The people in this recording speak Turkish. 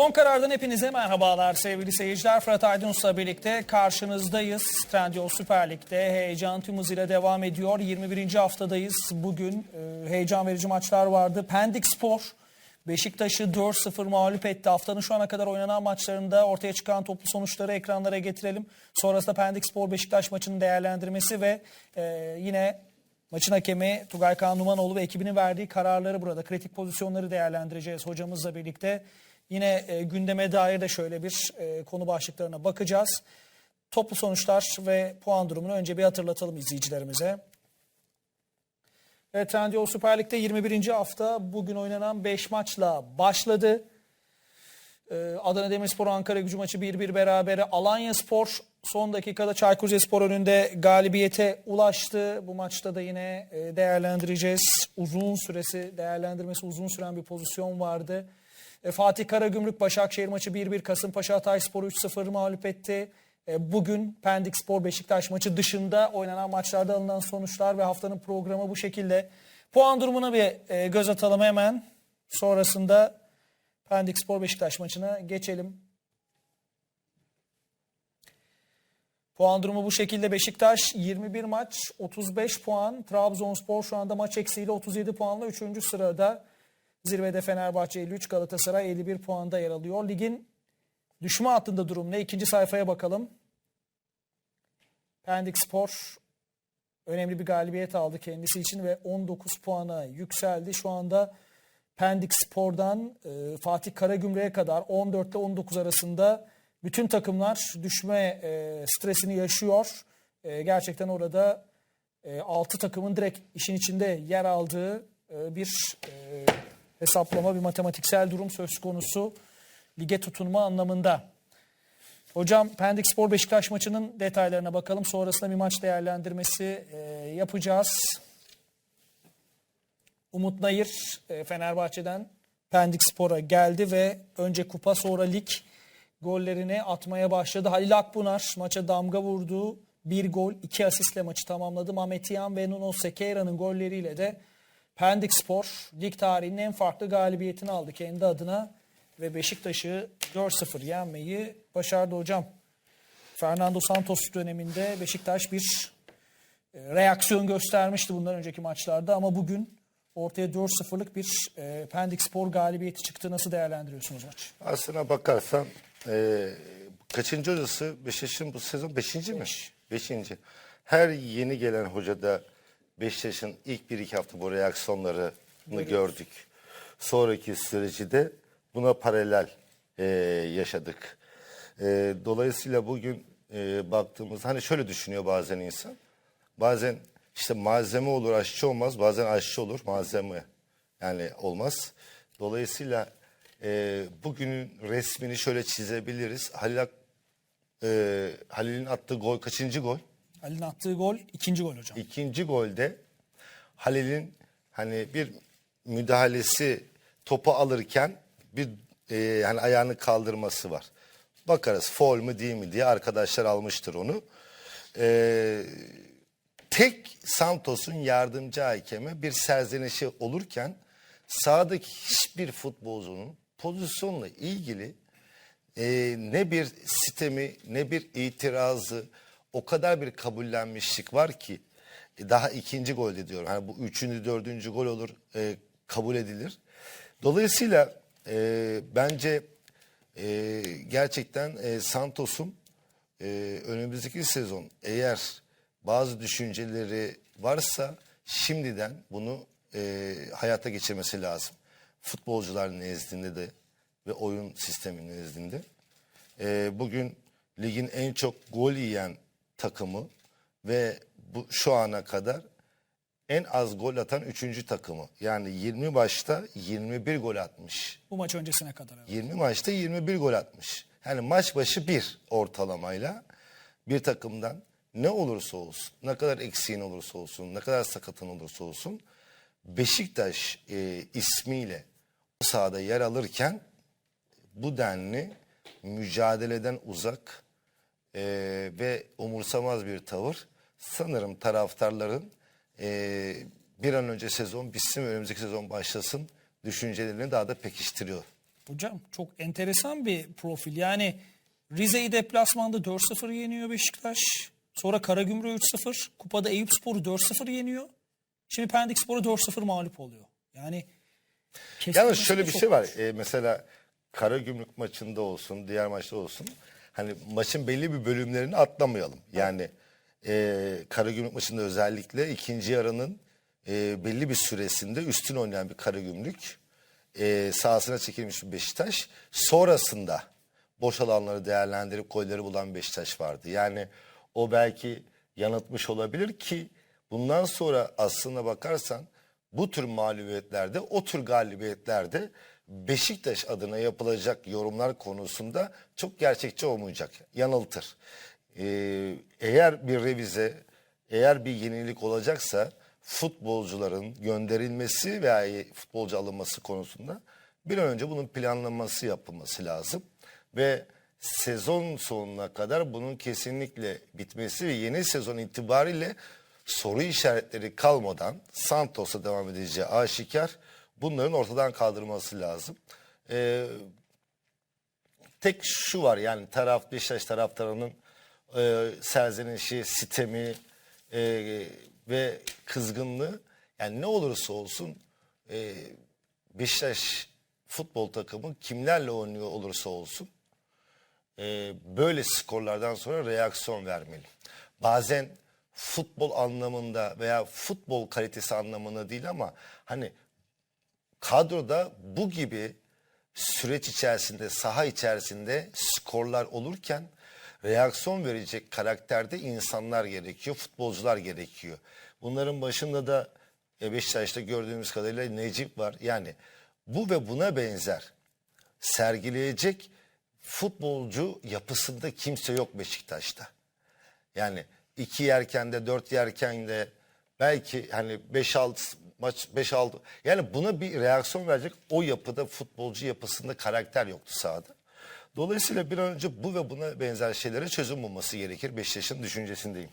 Son karardan hepinize merhabalar sevgili seyirciler. Fırat Aydınus'la birlikte karşınızdayız. Trendyol Süper Lig'de heyecan tüm hızıyla devam ediyor. 21. haftadayız. Bugün e, heyecan verici maçlar vardı. Pendik Spor Beşiktaş'ı 4-0 mağlup etti. Haftanın şu ana kadar oynanan maçlarında ortaya çıkan toplu sonuçları ekranlara getirelim. Sonrasında Pendik Spor Beşiktaş maçının değerlendirmesi ve e, yine Maçın hakemi Tugay Kaan Numanoğlu ve ekibinin verdiği kararları burada kritik pozisyonları değerlendireceğiz hocamızla birlikte. Yine e, gündeme dair de şöyle bir e, konu başlıklarına bakacağız. Toplu sonuçlar ve puan durumunu önce bir hatırlatalım izleyicilerimize. Evet, Trendyol Süper Lig'de 21. hafta bugün oynanan 5 maçla başladı. Ee, Adana Demirspor Ankara gücü maçı 1-1 berabere. Alanya Spor son dakikada Çaykur Rizespor önünde galibiyete ulaştı. Bu maçta da yine e, değerlendireceğiz. Uzun süresi değerlendirmesi uzun süren bir pozisyon vardı. E, Fatih Karagümrük Başakşehir maçı 1-1 Kasımpaşa Hatayspor 3-0 mağlup etti. E, Bugün Pendik Spor Beşiktaş maçı dışında oynanan maçlarda alınan sonuçlar ve haftanın programı bu şekilde. Puan durumuna bir e, göz atalım hemen. Sonrasında Pendik Spor Beşiktaş maçına geçelim. Puan durumu bu şekilde. Beşiktaş 21 maç 35 puan. Trabzonspor şu anda maç eksiğiyle 37 puanla 3. sırada. Zirvede Fenerbahçe 53, Galatasaray 51 puanda yer alıyor. Ligin düşme hattında durum ne? İkinci sayfaya bakalım. Pendik Spor önemli bir galibiyet aldı kendisi için ve 19 puana yükseldi. Şu anda Pendik Spor'dan e, Fatih Karagümrük'e kadar 14 ile 19 arasında bütün takımlar düşme e, stresini yaşıyor. E, gerçekten orada e, 6 takımın direkt işin içinde yer aldığı e, bir e, hesaplama, bir matematiksel durum söz konusu lige tutunma anlamında. Hocam Pendik Spor Beşiktaş maçının detaylarına bakalım. Sonrasında bir maç değerlendirmesi e, yapacağız. Umut Nayır e, Fenerbahçe'den Pendik Spor'a geldi ve önce kupa sonra lig gollerini atmaya başladı. Halil Akbunar maça damga vurdu. Bir gol, iki asistle maçı tamamladı. Mehmet ve Nuno Sekeira'nın golleriyle de Pendik Spor lig tarihinin en farklı galibiyetini aldı kendi adına ve Beşiktaş'ı 4-0 yenmeyi başardı hocam. Fernando Santos döneminde Beşiktaş bir e, reaksiyon göstermişti bundan önceki maçlarda ama bugün ortaya 4-0'lık bir e, Pendik Spor galibiyeti çıktı. Nasıl değerlendiriyorsunuz maç? Aslına bakarsan e, kaçıncı hocası Beşiktaş'ın bu sezon beşinci mi? Beş. Beşinci. Her yeni gelen hocada Beşiktaş'ın ilk bir iki hafta bu reaksiyonlarını gördük. Sonraki süreci de buna paralel e, yaşadık. E, dolayısıyla bugün e, baktığımız hani şöyle düşünüyor bazen insan. Bazen işte malzeme olur aşçı olmaz bazen aşçı olur malzeme yani olmaz. Dolayısıyla e, bugünün resmini şöyle çizebiliriz. Halil e, Halil'in attığı gol kaçıncı gol? Halil'in attığı gol ikinci gol hocam. İkinci golde Halil'in hani bir müdahalesi topu alırken bir e, hani ayağını kaldırması var. Bakarız foul mu değil mi diye arkadaşlar almıştır onu. E, tek Santos'un yardımcı hakeme bir serzenişi olurken sahadaki hiçbir futbolcunun pozisyonla ilgili e, ne bir sistemi ne bir itirazı o kadar bir kabullenmişlik var ki e, daha ikinci golde diyorum. Hani bu üçüncü dördüncü gol olur e, kabul edilir. Dolayısıyla e, bence e, gerçekten e, Santos'un e, önümüzdeki sezon eğer bazı düşünceleri varsa şimdiden bunu e, hayata geçirmesi lazım. Futbolcular nezdinde de ve oyun sistemi nezdinde. E, bugün ligin en çok gol yiyen takımı ve bu şu ana kadar en az gol atan üçüncü takımı. Yani 20 maçta 21 gol atmış. Bu maç öncesine kadar. evet. 20 maçta 21 gol atmış. Yani maç başı bir ortalamayla bir takımdan ne olursa olsun, ne kadar eksiğin olursa olsun, ne kadar sakatın olursa olsun Beşiktaş e, ismiyle sahada yer alırken bu denli mücadeleden uzak e, ve umursamaz bir tavır sanırım taraftarların e, bir an önce sezon bitsin önümüzdeki sezon başlasın düşüncelerini daha da pekiştiriyor. Hocam çok enteresan bir profil. Yani Rize'yi deplasmanda 4-0 yeniyor Beşiktaş. Sonra Karagümrük 3-0. Kupada Eyüpspor'u 4-0 yeniyor. Şimdi Pendik Spor'u 4-0 mağlup oluyor. Yani Yalnız şöyle bir şey var. Ee, mesela Karagümrük maçında olsun, diğer maçta olsun. Hani maçın belli bir bölümlerini atlamayalım. Yani e, Karagümrük maçında özellikle ikinci yarının e, belli bir süresinde üstün oynayan bir Karagümrük e, sahasına çekilmiş bir Beşiktaş. Sonrasında boş alanları değerlendirip golleri bulan Beşiktaş vardı. Yani o belki yanıltmış olabilir ki bundan sonra aslına bakarsan bu tür mağlubiyetlerde, o tür galibiyetlerde Beşiktaş adına yapılacak yorumlar konusunda çok gerçekçi olmayacak. Yanıltır. Ee, eğer bir revize, eğer bir yenilik olacaksa futbolcuların gönderilmesi veya futbolcu alınması konusunda bir an önce bunun planlanması yapılması lazım. Ve sezon sonuna kadar bunun kesinlikle bitmesi ve yeni sezon itibariyle soru işaretleri kalmadan Santos'a devam edeceği aşikar. Bunların ortadan kaldırılması lazım. Ee, tek şu var yani taraf Beşiktaş taraftarının e, serzenişi, sitemi e, ve kızgınlığı yani ne olursa olsun e, Beşiktaş futbol takımı kimlerle oynuyor olursa olsun e, böyle skorlardan sonra reaksiyon vermeli. Bazen futbol anlamında veya futbol kalitesi anlamında değil ama hani kadroda bu gibi süreç içerisinde, saha içerisinde skorlar olurken reaksiyon verecek karakterde insanlar gerekiyor, futbolcular gerekiyor. Bunların başında da e, Beşiktaş'ta gördüğümüz kadarıyla Necip var. Yani bu ve buna benzer sergileyecek futbolcu yapısında kimse yok Beşiktaş'ta. Yani iki yerken de dört yerken de belki hani 5-6 maç 5-6 yani buna bir reaksiyon verecek o yapıda futbolcu yapısında karakter yoktu sahada. Dolayısıyla bir an önce bu ve buna benzer şeylere çözüm bulması gerekir. Beşiktaş'ın düşüncesindeyim.